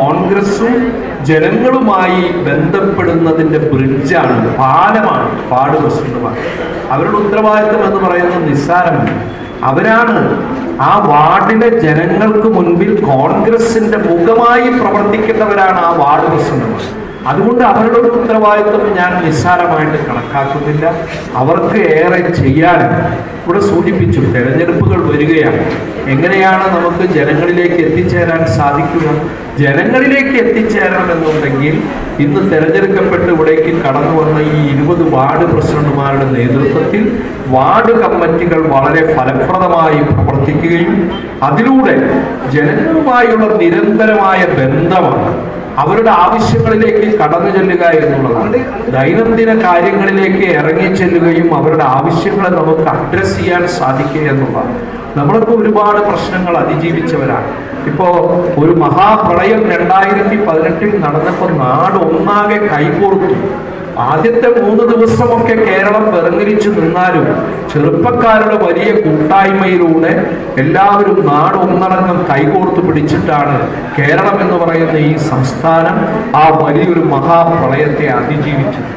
കോൺഗ്രസും ജനങ്ങളുമായി ബന്ധപ്പെടുന്നതിന്റെ ബ്രിഡ്ജാണ് പാലമാണ് പാട് പ്രശ്നമാണ് അവരുടെ ഉത്തരവാദിത്വം എന്ന് പറയുന്നത് നിസ്സാരമല്ല അവരാണ് ആ വാർഡിലെ ജനങ്ങൾക്ക് മുൻപിൽ കോൺഗ്രസിന്റെ മുഖമായി പ്രവർത്തിക്കേണ്ടവരാണ് ആ വാർഡ് പ്രസിഡന്റുമാർ അതുകൊണ്ട് അവരുടെ ഒരു ഉത്തരവാദിത്വം ഞാൻ നിസ്സാരമായിട്ട് കണക്കാക്കുന്നില്ല. അവർക്ക് ഏറെ ചെയ്യാൻ ഇവിടെ സൂചിപ്പിച്ചു. തെരഞ്ഞെടുപ്പുകൾ വരികയാണ്. എങ്ങനെയാണ് നമുക്ക് ജനങ്ങളിലേക്ക് എത്തിച്ചേരാൻ സാധിക്കുക? ജനങ്ങളിലേക്ക് എത്തിച്ചേരണമെന്നുണ്ടെങ്കിൽ ഇന്ന് തെരഞ്ഞെടുക്കപ്പെട്ട് ഇവിടേക്ക് കടന്നു വന്ന ഈ ഇരുപത് വാർഡ് പ്രസിഡന്റുമാരുടെ നേതൃത്വത്തിൽ വാർഡ് കമ്മിറ്റികൾ വളരെ ഫലപ്രദമായി പ്രവർത്തിക്കുകയും അതിലൂടെ ജനങ്ങളുമായുള്ള നിരന്തരമായ ബന്ധമാണ് അവരുടെ ആവശ്യങ്ങളിലേക്ക് കടന്നു ചെല്ലുക എന്നുള്ളതാണ്. ദൈനംദിന കാര്യങ്ങളിലേക്ക് ഇറങ്ങി ചെല്ലുകയും അവരുടെ ആവശ്യങ്ങളെ നമുക്ക് അഡ്രസ് ചെയ്യാൻ സാധിക്കുക എന്നുള്ളതാണ്. നമ്മളൊക്കെ ഒരുപാട് പ്രശ്നങ്ങൾ അതിജീവിച്ചവരാണ്. ഇപ്പോ ഒരു മഹാപ്രളയം രണ്ടായിരത്തി പതിനെട്ടിൽ നടന്നപ്പോൾ നാട് ഒന്നാകെ കൈകോർത്തു. ആദ്യത്തെ മൂന്ന് ദിവസമൊക്കെ കേരളം വെറുങ്ങിരിച്ചു നിന്നാലും ചെറുപ്പക്കാരുടെ വലിയ കൂട്ടായ്മയിലൂടെ എല്ലാവരും നാട് ഒന്നടങ്കം കൈകോർത്ത് പിടിച്ചിട്ടാണ് കേരളം എന്ന് പറയുന്ന ഈ സംസ്ഥാനം ആ വലിയൊരു മഹാപ്രളയത്തെ അതിജീവിച്ചത്.